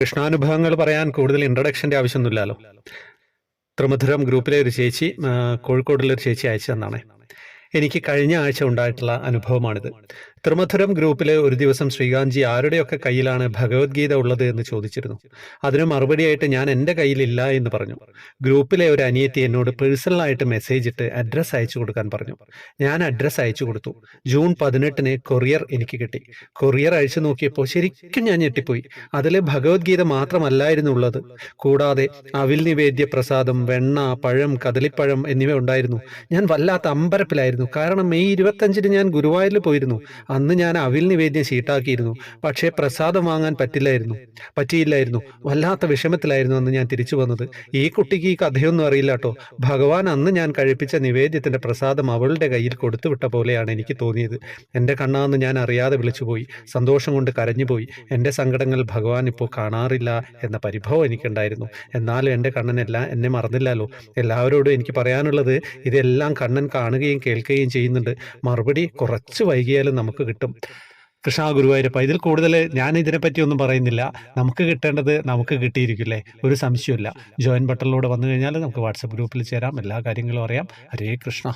കൃഷ്ണാനുഭവങ്ങൾ പറയാൻ കൂടുതൽ ഇൻട്രഡക്ഷന്റെ ആവശ്യമൊന്നുമില്ലല്ലോ. ത്രിമധുരം ഗ്രൂപ്പിലെ ഒരു ചേച്ചി കോഴിക്കോടുള്ള ഒരു ചേച്ചി അയച്ചു തന്നാണ് എനിക്ക് കഴിഞ്ഞ ആഴ്ച ഉണ്ടായിട്ടുള്ള അനുഭവമാണിത്. ത്രിമധുരം ഗ്രൂപ്പിലെ ഒരു ദിവസം ശ്രീകാന്ത്ജി ആരുടെയൊക്കെ കയ്യിലാണ് ഭഗവത്ഗീത ഉള്ളത് എന്ന് ചോദിച്ചിരുന്നു. അതിന് മറുപടിയായിട്ട് ഞാൻ എന്റെ കയ്യിലില്ല എന്ന് പറഞ്ഞു. ഗ്രൂപ്പിലെ ഒരു അനിയത്തി എന്നോട് പേഴ്സണലായിട്ട് മെസ്സേജ് ഇട്ട് അഡ്രസ്സ് അയച്ചു കൊടുക്കാൻ പറഞ്ഞു. ഞാൻ അഡ്രസ്സ് അയച്ചു കൊടുത്തു. ജൂൺ പതിനെട്ടിന് കൊറിയർ എനിക്ക് കിട്ടി. കൊറിയർ അയച്ചു നോക്കിയപ്പോൾ ശരിക്കും ഞാൻ ഞെട്ടിപ്പോയി. അതിൽ ഭഗവത്ഗീത മാത്രമല്ലായിരുന്നു ഉള്ളത്. കൂടാതെ അവിൽ നിവേദ്യ പ്രസാദം വെണ്ണ പഴം കദളിപ്പഴം എന്നിവ ഉണ്ടായിരുന്നു. ഞാൻ വല്ലാത്ത അമ്പരപ്പിലായിരുന്നു. കാരണം മെയ് ഇരുപത്തഞ്ചിന് ഞാൻ ഗുരുവായൂരിൽ പോയിരുന്നു. അന്ന് ഞാൻ അവിൽ നിവേദ്യം ഷീട്ടാക്കിയിരുന്നു. പക്ഷേ പ്രസാദം വാങ്ങാൻ പറ്റില്ലായിരുന്നു. പറ്റിയില്ലായിരുന്നു. വല്ലാത്ത വിഷമത്തിലായിരുന്നു അന്ന് ഞാൻ തിരിച്ചു വന്നത്. ഈ കുട്ടിക്ക് ഈ കഥയൊന്നും അറിയില്ല കേട്ടോ. ഭഗവാൻ അന്ന് ഞാൻ കഴിപ്പിച്ച നിവേദ്യത്തിന്റെ പ്രസാദം അവളുടെ കയ്യിൽ കൊടുത്തു വിട്ട പോലെയാണ് എനിക്ക് തോന്നിയത്. എന്റെ കണ്ണാന്ന് ഞാൻ അറിയാതെ വിളിച്ചുപോയി. സന്തോഷം കൊണ്ട് കരഞ്ഞുപോയി. എന്റെ സങ്കടങ്ങൾ ഭഗവാൻ ഇപ്പോൾ കാണാറില്ല എന്ന പരിഭവം എനിക്കുണ്ടായിരുന്നു. എന്നാലും എന്റെ കണ്ണനെല്ലാം എന്നെ മറന്നില്ലല്ലോ. എല്ലാവരോടും എനിക്ക് പറയാനുള്ളത് ഇതെല്ലാം കണ്ണൻ കാണുകയും കേൾക്കുകയും ചെയ്യുന്നുണ്ട്. മറുപടി കുറച്ച് വൈകിയാലും നമുക്ക് കിട്ടും. കൃഷ്ണ ഗുരുവായൂരപ്പ ഇതിൽ കൂടുതൽ ഞാൻ ഇതിനെപ്പറ്റി ഒന്നും പറയുന്നില്ല. നമുക്ക് കിട്ടേണ്ടത് നമുക്ക് കിട്ടിയിരിക്കില്ലേ ഒരു സംശയമില്ല ജോയിൻ ബട്ടണിലൂടെ വന്നു കഴിഞ്ഞാൽ നമുക്ക് വാട്സപ്പ് ഗ്രൂപ്പിൽ ചേരാം. എല്ലാ കാര്യങ്ങളും അറിയാം. ഹരേ കൃഷ്ണ.